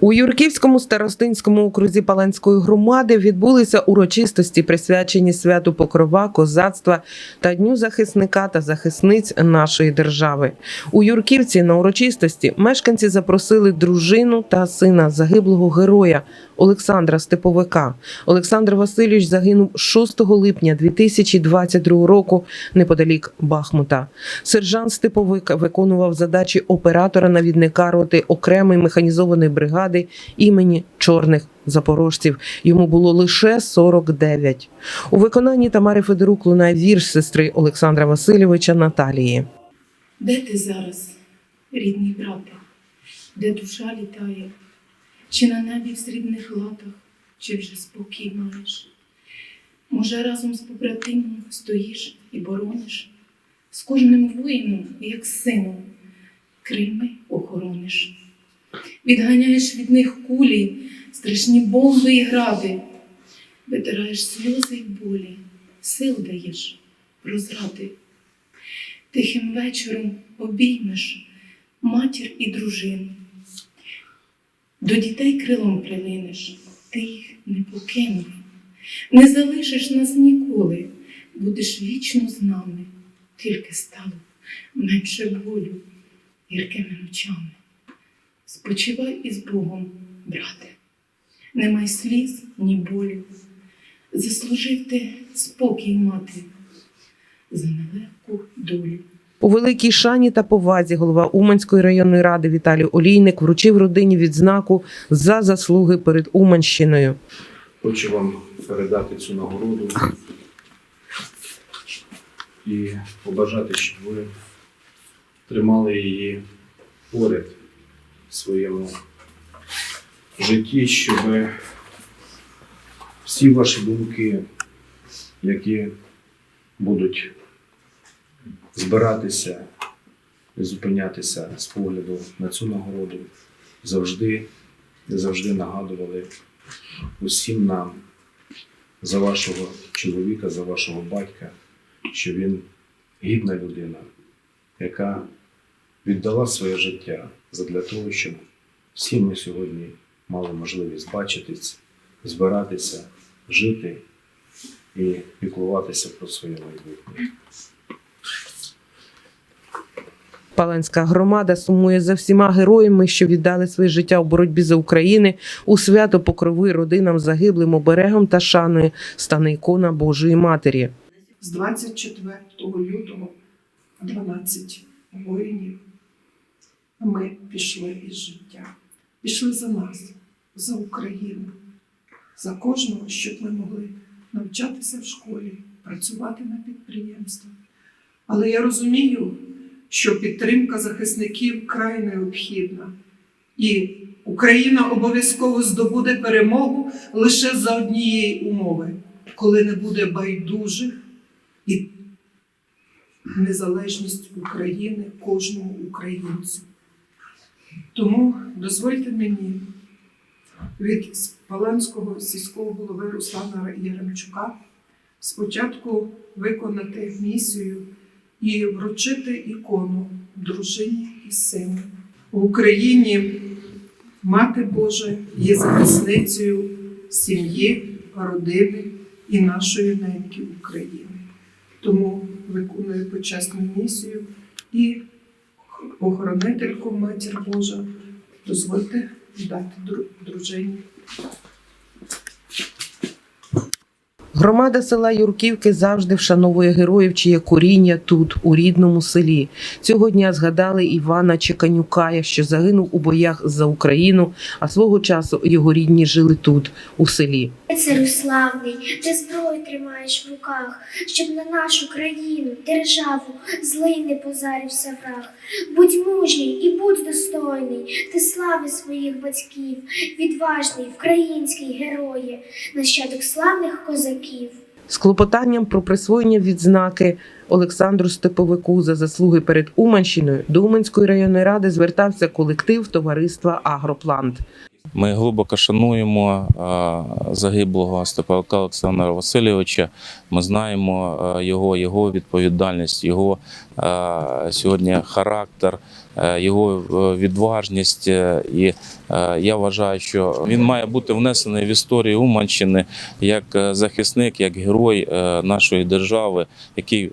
У Юрківському старостинському окрузі Паланської громади відбулися урочистості, присвячені святу Покрова, козацтва та Дню захисника та захисниць нашої держави. У Юрківці на урочистості мешканці запросили дружину та сина загиблого героя Олександра Степовика. Олександр Васильович загинув 6 липня 2022 року неподалік Бахмута. Сержант Степовик виконував задачі оператора-навідника роти окремої механізованої бригади імені чорних запорожців. Йому було лише 49. У виконанні Тамари Федорук лунає вірш сестри Олександра Васильовича Наталії. Де ти зараз, рідний брате, де душа літає, чи на небі в срібних латах, чи вже спокій маєш? Може, разом з побратимом стоїш і борониш, з кожним воїном, як сином, крильми охорониш, відганяєш від них кулі, страшні бомби і гради, витираєш сльози й болі, сил даєш розради. Тихим вечором обіймеш матір і дружину. До дітей крилом прилинеш, ти їх не покинув, не залишиш нас ніколи, будеш вічно з нами, тільки стало менше болю гіркими ночами. Спочивай із Богом, брате, не май сліз, ні болю. Заслужив ти спокій мати за нелегку долю. У великій шані та повазі голова Уманської районної ради Віталій Олійник вручив родині відзнаку за заслуги перед Уманщиною. Хочу вам передати цю нагороду і побажати, щоб ви тримали її поряд своєму житті, щоб всі ваші думки, які будуть збиратися і зупинятися з погляду на цю нагороду, завжди завжди нагадували усім нам за вашого чоловіка, за вашого батька, що він гідна людина, яка віддала своє життя задля того, щоб всі ми сьогодні мали можливість бачитись, збиратися, жити і піклуватися про своє майбутнє. Паланська громада сумує за всіма героями, що віддали своє життя у боротьбі за Україну. У свято покрови родинам загиблим оберегом та шаною стане ікона Божої Матері. з 24 лютого 12 воїнів ми пішли із життя. Пішли за нас, за Україну, за кожного, щоб ми могли навчатися в школі, працювати на підприємствах. Але я розумію, що підтримка захисників край необхідна. І Україна обов'язково здобуде перемогу лише за однієї умови, коли не буде байдужих і незалежність України кожному українцю. Тому дозвольте мені від Паланського сільського голови Руслана Яремчука спочатку виконати місію і вручити ікону дружині і сину. В Україні Мати Божа є захисницею сім'ї, родини і нашої неньки України. Тому виконую почесну місію і охоронительку Матір Божа. Дозвольте дати дру- дружині Громада села Юрківки завжди вшановує героїв, чиє коріння тут, у рідному селі. Цього дня згадали Івана Чеканюка, що загинув у боях за Україну, а свого часу його рідні жили тут, у селі. Царю славний, ти зброю тримаєш в руках, щоб на нашу країну, державу злий не позарився враг. Будь мужній і будь достойний, ти слави своїх батьків, відважний український герої, нащадок славних козаків. З клопотанням про присвоєння відзнаки Олександру Степовику за заслуги перед Уманщиною до Уманської районної ради звертався колектив товариства Агроплант. Ми глибоко шануємо загиблого Степанка Олександра Васильовича. Ми знаємо його, його відповідальність, його сьогодні характер, його е, відважність. е, І е, я вважаю, що він має бути внесений в історію Уманщини як е, захисник, як герой е, нашої держави, який е,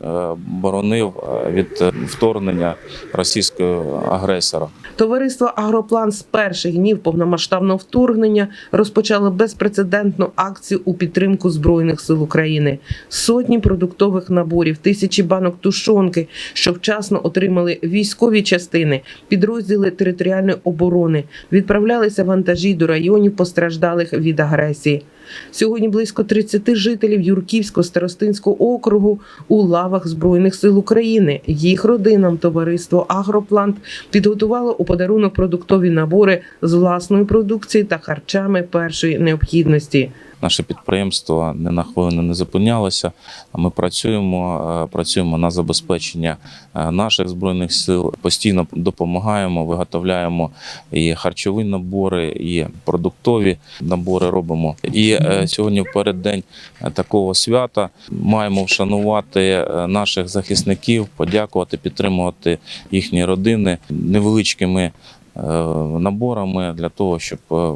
боронив е, від е, вторгнення російського агресора. Товариство Агроплан з перших днів повномасштабного вторгнення розпочало безпрецедентну акцію у підтримку збройних сил України. Сотні продуктових наборів, тисячі банок тушонки, що вчасно отримали військові частини, підрозділи територіальної оборони, відправлялися вантажі до районів постраждалих від агресії. Сьогодні близько 30 жителів Юрківського старостинського округу у лавах Збройних сил України. Їх родинам товариство Агроплант підготувало у подарунок продуктові набори з власної продукції та харчами першої необхідності. Наше підприємство не на хвилину не зупинялося. Ми працюємо, е, працюємо на забезпечення е, наших збройних сил. Постійно допомагаємо, виготовляємо і харчові набори, і продуктові набори робимо. І е, сьогодні, в переддень такого свята, маємо вшанувати наших захисників, подякувати, підтримувати їхні родини невеличкими наборами для того, щоб е,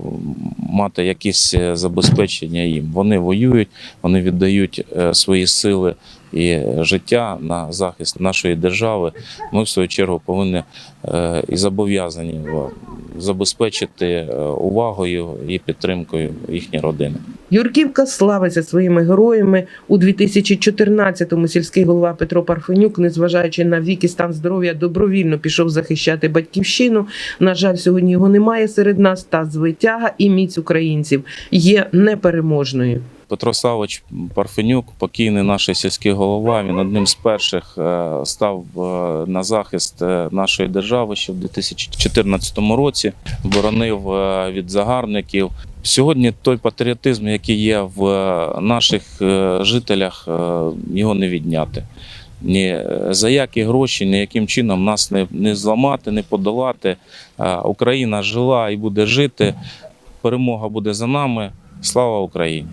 мати якісь е, забезпечення їм. Вони воюють, вони віддають е, свої сили і життя на захист нашої держави. Ми в свою чергу повинні е, і зобов'язані е, забезпечити е, увагою і підтримкою їхні родини. Юрківка славиться своїми героями. У 2014-му сільський голова Петро Парфенюк, незважаючи на вік і стан здоров'я, добровільно пішов захищати батьківщину. На жаль, сьогодні його немає серед нас. Та звитяга і міць українців є непереможною. Петро Савич Парфенюк, покійний наш сільський голова. Він одним з перших е, став е, на захист е, нашої держави ще в 2014 році. Боронив від загарбників. Сьогодні той патріотизм, який є в наших жителях, його не відняти. Ні за які гроші, ніяким чином нас не, не зламати, не подолати. Україна жила і буде жити. Перемога буде за нами. Слава Україні!